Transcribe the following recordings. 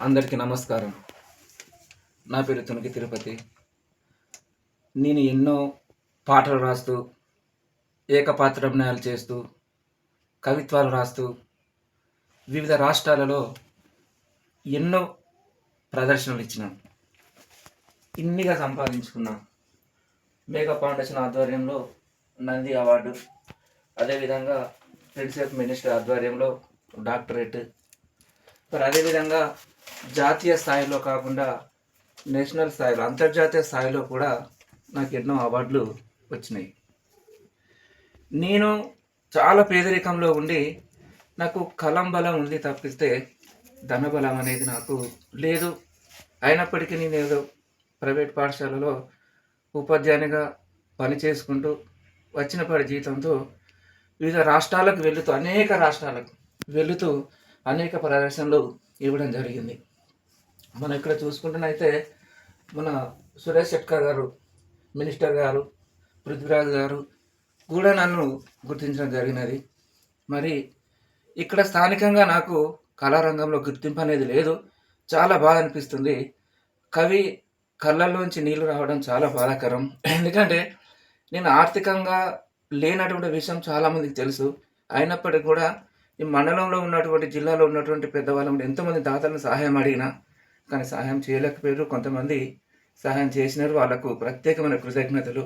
అందరికీ నమస్కారం. నా పేరు తునికి తిరుపతి. నేను ఎన్నో పాటలు రాస్తూ ఏకపాత్రాభినయాలు చేస్తూ కవిత్వాలు రాస్తూ వివిధ రాష్ట్రాలలో ఎన్నో ప్రదర్శనలు ఇచ్చిన. ఇన్నిగా సంపాదించుకున్నా. మేఘా ఫౌండేషన్ ఆధ్వర్యంలో నంది అవార్డు అదేవిధంగా ప్రిన్సిపల్ మినిస్టర్ ఆధ్వర్యంలో డాక్టరేట్. మరి అదేవిధంగా జాతీయ స్థాయిలో కాకుండా నేషనల్ స్థాయిలో అంతర్జాతీయ స్థాయిలో కూడా నాకు ఎన్నో అవార్డులు వచ్చినాయి. నేను చాలా పేదరికంలో ఉండి నాకు కలం బలం ఉంది తప్పిస్తే ధనబలం అనేది నాకు లేదు. అయినప్పటికీ నేను ఏదో ప్రైవేట్ పాఠశాలలో ఉపాధ్యాయునిగా పని చేసుకుంటూ వచ్చిన పడి జీతంతో వివిధ రాష్ట్రాలకు వెళుతూ అనేక రాష్ట్రాలకు వెళుతూ అనేక ప్రదర్శనలు ఇవ్వడం జరిగింది. మనం ఇక్కడ చూసుకుంటున్నైతే మన సురేష్ శెట్కర్ గారు మినిస్టర్ గారు పృథ్వీరాజ్ గారు కూడా నన్ను గుర్తించడం జరిగినది. మరి ఇక్కడ స్థానికంగా నాకు కళారంగంలో గుర్తింపు అనేది లేదు. చాలా బాధ అనిపిస్తుంది. కవి కళ్ళల్లోంచి నీళ్ళు రావడం చాలా బాధాకరం. ఎందుకంటే నేను ఆర్థికంగా లేనటువంటి విషయం చాలామందికి తెలుసు. అయినప్పటికీ కూడా ఈ మండలంలో ఉన్నటువంటి జిల్లాలో ఉన్నటువంటి పెద్దవాళ్ళు ఎంతోమంది దాతలను సహాయం అడిగినా కానీ సహాయం చేయలేకపోయారు. కొంతమంది సహాయం చేసినారు. వాళ్ళకు ప్రత్యేకమైన కృతజ్ఞతలు.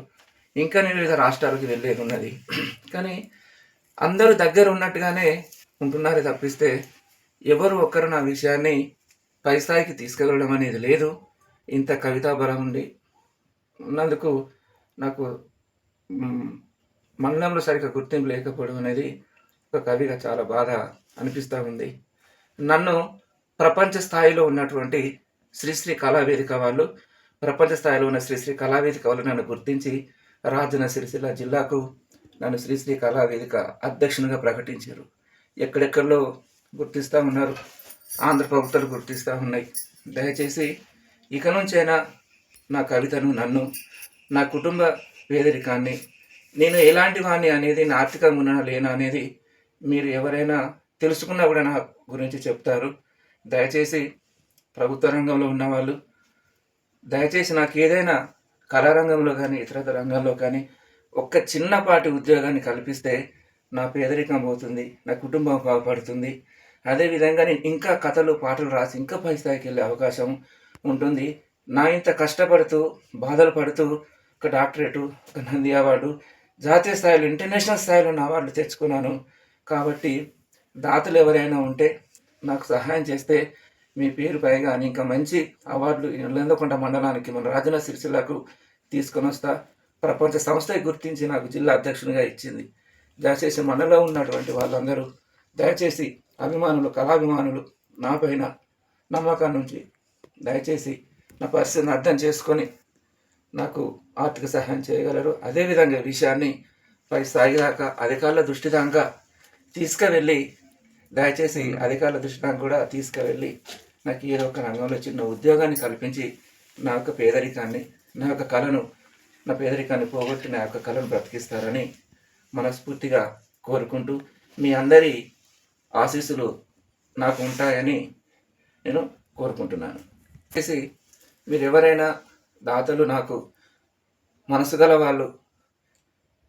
ఇంకా నేను వివిధ రాష్ట్రాలకు వెళ్ళేది ఉన్నది. కానీ అందరూ దగ్గర ఉన్నట్టుగానే ఉంటున్నారే తప్పిస్తే ఎవరు ఒక్కరు నా విషయాన్ని పై స్థాయికి తీసుకెళ్ళడం అనేది లేదు. ఇంత కవితా బలం ఉండి ఉన్నందుకు నాకు మండలంలో సరిగ్గా గుర్తింపు లేకపోవడం అనేది కవిగా చాలా బాధ అనిపిస్తూ ఉంది. నన్ను ప్రపంచ స్థాయిలో ఉన్నటువంటి శ్రీశ్రీ కళావేదిక వాళ్ళు ప్రపంచ స్థాయిలో ఉన్న శ్రీశ్రీ కళావేదిక వాళ్ళు నన్ను గుర్తించి రాజన సిరిసిల్ల జిల్లాకు నన్ను శ్రీశ్రీ కళావేదిక అధ్యక్షునిగా ప్రకటించారు. ఎక్కడెక్కడో గుర్తిస్తూ ఉన్నారు. ఆంధ్ర ప్రభుత్వాలు గుర్తిస్తూ ఉన్నాయి. దయచేసి ఇక నుంచైనా నా కవితను నన్ను నా కుటుంబ పేదరికాన్ని నేను ఎలాంటి వాణ్ణి అనేది నా ఆర్థికంగా ఉన్నా లేనా అనేది మీరు ఎవరైనా తెలుసుకున్నా కూడా నా గురించి చెప్తారు. దయచేసి ప్రభుత్వ రంగంలో ఉన్నవాళ్ళు దయచేసి నాకు ఏదైనా కళారంగంలో కానీ ఇతర రంగంలో కానీ ఒక్క చిన్నపాటి ఉద్యోగాన్ని కల్పిస్తే నా పేదరికం పోతుంది నా కుటుంబం బాగుపడుతుంది అదేవిధంగా నేను ఇంకా కథలు పాటలు రాసి ఇంకా పై స్థాయికి వెళ్ళే అవకాశం ఉంటుంది. నా ఇంత కష్టపడుతూ బాధలు పడుతూ ఒక డాక్టరేటు ఒక నంది అవార్డు జాతీయ స్థాయిలో ఇంటర్నేషనల్ స్థాయిలో ఉన్న అవార్డులు తెచ్చుకున్నాను. కాబట్టి దాతలు ఎవరైనా ఉంటే నాకు సహాయం చేస్తే మీ పేరు పైగా ఇంకా మంచి అవార్డులు ఇల్లందకొండ మండలానికి మన రాజన్న సిరిసిల్లకు తీసుకొని వస్తా. ప్రపంచ సంస్థ గుర్తించి నాకు జిల్లా అధ్యక్షునిగా ఇచ్చింది. దయచేసి మనలో ఉన్నటువంటి వాళ్ళందరూ దయచేసి అభిమానులు కళాభిమానులు నా పైన నమ్మకం నుంచి దయచేసి నా పరిస్థితిని అర్థం చేసుకొని నాకు ఆర్థిక సహాయం చేయగలరు. అదేవిధంగా విషయాన్ని పై స్థాయి దాకా అధికారుల దృష్టి దాకా తీసుకువెళ్ళి దయచేసి అధికారుల దృష్టి దాకా కూడా తీసుకువెళ్ళి నాకు ఏదో ఒక రంగంలో చిన్న ఉద్యోగాన్ని కల్పించి నా యొక్క పేదరికాన్ని నా యొక్క కళను నా పేదరికాన్ని పోగొట్టి నా యొక్క కళను బ్రతికిస్తారని మనస్ఫూర్తిగా కోరుకుంటూ మీ అందరి ఆశీస్సులు నాకు ఉంటాయని నేను కోరుకుంటున్నాను. చేసి మీరు ఎవరైనా దాతలు నాకు మనసు గల వాళ్ళు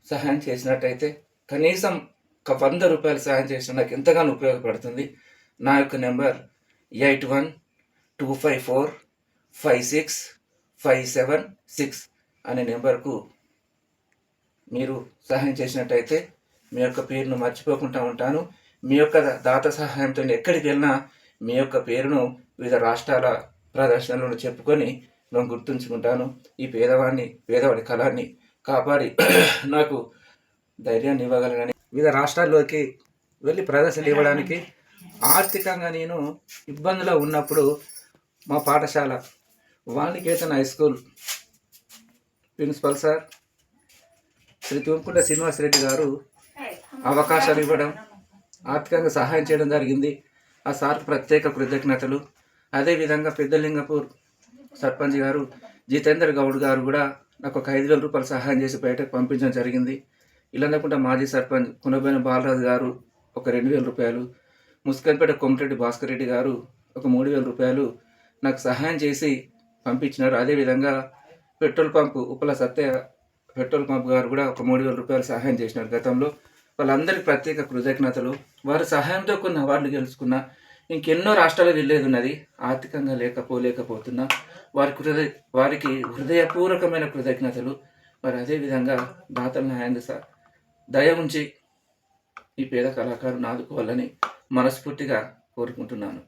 సహాయం చేసినట్టయితే కనీసం ఒక వంద రూపాయలు సహాయం చేసిన నాకు ఎంతగానో ఉపయోగపడుతుంది. నా యొక్క number eight one two five four five six five seven six అనే నెంబర్కు మీరు సహాయం చేసినట్టయితే మీ యొక్క పేరును మర్చిపోకుండా ఉంటాను. మీ యొక్క దాత సహాయంతో ఎక్కడికి వెళ్ళినా మీ యొక్క పేరును వివిధ రాష్ట్రాల ప్రదర్శనలను చెప్పుకొని నేను గుర్తుంచుకుంటాను. ఈ పేదవాడిని పేదవాడి కళాన్ని కాపాడి నాకు ధైర్యాన్ని ఇవ్వగలనని వివిధ రాష్ట్రాల్లోకి వెళ్ళి ప్రదర్శనలు ఇవ్వడానికి ఆర్థికంగా నేను ఇబ్బందిలో ఉన్నప్పుడు మా పాఠశాల Vanikethan high school principal sir Shri Thumkunta Srinivasa Reddy garu అవకాశాలు ఇవ్వడం ఆర్థికంగా సహాయం చేయడం జరిగింది. ఆ సార్ ప్రత్యేక కృతజ్ఞతలు. అదేవిధంగా పెద్దలింగపూర్ సర్పంచ్ గారు జితేందర్ గౌడ్ గారు కూడా నాకు ఒక ఐదు వేల రూపాయలు సహాయం చేసి బయటకు పంపించడం జరిగింది. ఇలానకుండా మాజీ సర్పంచ్ కునబైన బాలరాజు గారు ఒక రెండు వేల రూపాయలు ముస్కన్పేట కొమటిరెడ్డి భాస్కర్ రెడ్డి గారు ఒక మూడు వేల రూపాయలు నాకు సహాయం చేసి పంపించినారు. అదేవిధంగా petrol pump Uppala Satya petrol pump garu కూడా ఒక మూడు వేల రూపాయలు సహాయం చేసినారు గతంలో. వాళ్ళందరికీ ప్రత్యేక కృతజ్ఞతలు. వారి సహాయంతో కొన్ని అవార్డులు గెలుచుకున్న ఇంకెన్నో రాష్ట్రాలు వెళ్ళేది ఉన్నది ఆర్థికంగా లేకపోలేకపోతున్నా వారికి హృదయ వారికి హృదయపూర్వకమైన కృతజ్ఞతలు. మరి అదేవిధంగా దాతల న్యాయంగా సార్ దయ ఉంచి ఈ పేద కళాకారుని ఆదుకోవాలని మనస్ఫూర్తిగా కోరుకుంటున్నాను.